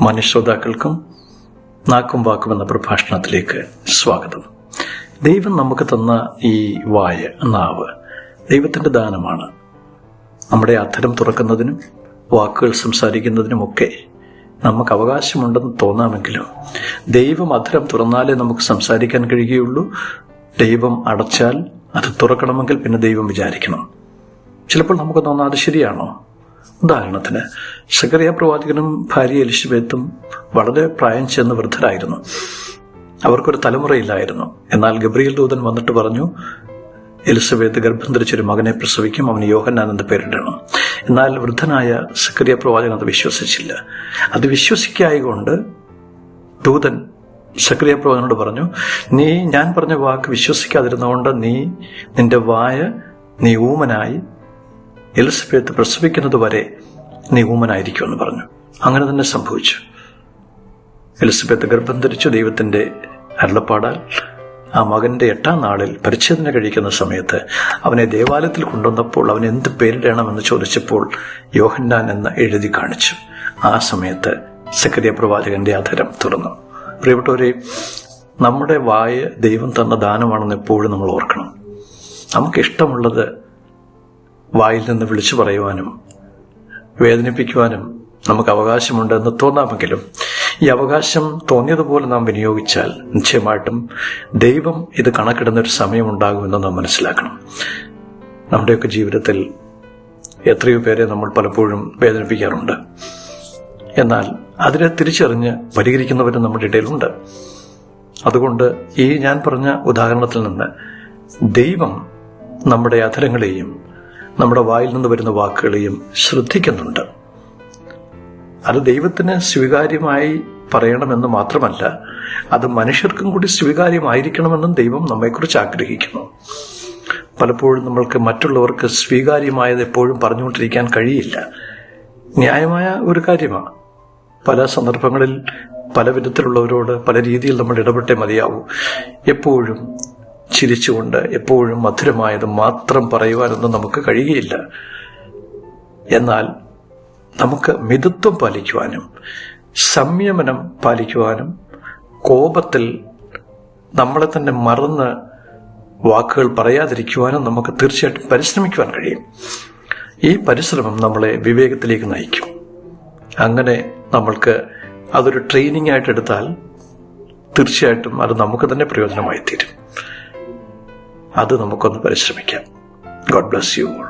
മനുഷ്യശ്രോതാക്കൾക്കും നാക്കും വാക്കും എന്ന പ്രഭാഷണത്തിലേക്ക് സ്വാഗതം. ദൈവം നമുക്ക് തന്ന ഈ വായ നാവ് ദൈവത്തിന്റെ ദാനമാണ്. നമ്മുടെ അധരം തുറക്കുന്നതിനും വാക്കുകൾ സംസാരിക്കുന്നതിനുമൊക്കെ നമുക്ക് അവകാശമുണ്ടെന്ന് തോന്നാമെങ്കിലും ദൈവം അധരം തുറന്നാലേ നമുക്ക് സംസാരിക്കാൻ കഴിയുകയുള്ളൂ. ദൈവം അടച്ചാൽ അത് തുറക്കണമെങ്കിൽ പിന്നെ ദൈവം വിചാരിക്കണം. ചിലപ്പോൾ നമുക്ക് തോന്നാം അത് ശരിയാണോ? ഉദാഹരണത്തിന് സക്കറിയ പ്രവാചകനും ഭാര്യ എലിസബത്തും വളരെ പ്രായം ചെന്ന് വൃദ്ധരായിരുന്നു. അവർക്കൊരു തലമുറയില്ലായിരുന്നു. എന്നാൽ ഗബ്രിയൽ ദൂതൻ വന്നിട്ട് പറഞ്ഞു എലിസബത്ത് ഗർഭം ധരിച്ചൊരു മകനെ പ്രസവിക്കും അവന് യോഹന്നാൻ എന്ന് പേരിടണം. എന്നാൽ വൃദ്ധനായ സക്കറിയ പ്രവാചകൻ അത് വിശ്വസിച്ചില്ല. അത് വിശ്വസിക്കായകൊണ്ട് ദൂതൻ സക്രിയ പ്രവാചകനോട് പറഞ്ഞു നീ ഞാൻ പറഞ്ഞ വാക്ക് വിശ്വസിക്കാതിരുന്നതുകൊണ്ട് നീ നിന്റെ വായ നീ ഊമനായി എലിസബത്ത് പ്രസവിക്കുന്നത് വരെ നീ ഊമനായിരിക്കുമെന്ന് പറഞ്ഞു. അങ്ങനെ തന്നെ സംഭവിച്ചു. എലിസബത്ത് ഗർഭം ധരിച്ചു ദൈവത്തിന്റെ അരുളപ്പാടാൽ ആ മകന്റെ എട്ടാം നാളിൽ പരിച്ഛേദന കഴിക്കുന്ന സമയത്ത് അവനെ ദേവാലയത്തിൽ കൊണ്ടുവന്നപ്പോൾ അവൻ എന്ത് പേരിടണമെന്ന് ചോദിച്ചപ്പോൾ യോഹന്നാൻ എന്ന് എഴുതി കാണിച്ചു. ആ സമയത്ത് സക്രിയ പ്രവാചകന്റെ അധരം തുറന്നു. പ്രിയപ്പെട്ടവരെ നമ്മുടെ വായ ദൈവം തന്ന ദാനമാണെന്ന് എപ്പോഴും നമ്മൾ ഓർക്കണം. നമുക്കിഷ്ടമുള്ളത് വായിൽ നിന്ന് വിളിച്ചു പറയുവാനും വേദനിപ്പിക്കുവാനും നമുക്ക് അവകാശമുണ്ടെന്ന് തോന്നാമെങ്കിലും ഈ അവകാശം തോന്നിയതുപോലെ നാം വിനിയോഗിച്ചാൽ നിശ്ചയമായിട്ടും ദൈവം ഇത് കണക്കിടുന്ന ഒരു സമയമുണ്ടാകുമെന്ന് നാം മനസ്സിലാക്കണം. നമ്മുടെയൊക്കെ ജീവിതത്തിൽ എത്രയോ പേരെ നമ്മൾ പലപ്പോഴും വേദനിപ്പിക്കാറുണ്ട്. എന്നാൽ അതിനെ തിരിച്ചറിഞ്ഞ് പരിഹരിക്കുന്നവരും നമ്മുടെ ഇടയിലുണ്ട്. അതുകൊണ്ട് ഈ ഞാൻ പറഞ്ഞ ഉദാഹരണത്തിൽ നിന്ന് ദൈവം നമ്മുടെ അധരങ്ങളെയും നമ്മുടെ വായിൽ നിന്ന് വരുന്ന വാക്കുകളെയും ശ്രദ്ധിക്കുന്നുണ്ട്. അത് ദൈവത്തിന് സ്വീകാര്യമായി പറയണമെന്ന് മാത്രമല്ല അത് മനുഷ്യർക്കും കൂടി സ്വീകാര്യമായിരിക്കണമെന്നും ദൈവം നമ്മെക്കുറിച്ച് ആഗ്രഹിക്കുന്നു. പലപ്പോഴും നമ്മൾക്ക് മറ്റുള്ളവർക്ക് സ്വീകാര്യമായത് എപ്പോഴും പറഞ്ഞുകൊണ്ടിരിക്കാൻ കഴിയില്ല. ന്യായമായ ഒരു കാര്യമാണ് പല സന്ദർഭങ്ങളിൽ പല വിധത്തിലുള്ളവരോട് പല രീതിയിൽ നമ്മൾ ഇടപെട്ടേ മതിയാവൂ. എപ്പോഴും ചിരിച്ചുകൊണ്ട് എപ്പോഴും മധുരമായത് മാത്രം പറയുവാനൊന്നും നമുക്ക് കഴിയുകയില്ല. എന്നാൽ നമുക്ക് മിതത്വം പാലിക്കുവാനും സംയമനം പാലിക്കുവാനും കോപത്തിൽ നമ്മളെ തന്നെ മറന്ന് വാക്കുകൾ പറയാതിരിക്കുവാനും നമുക്ക് തീർച്ചയായിട്ടും പരിശ്രമിക്കുവാൻ കഴിയും. ഈ പരിശ്രമം നമ്മളെ വിവേകത്തിലേക്ക് നയിക്കും. അങ്ങനെ നമ്മൾക്ക് അതൊരു ട്രെയിനിങ് ആയിട്ട് എടുത്താൽ തീർച്ചയായിട്ടും അത് നമുക്ക് തന്നെ പ്രയോജനമായി തീരും അത് നമുക്കൊന്ന് പരിശ്രമിക്കാം. God bless you all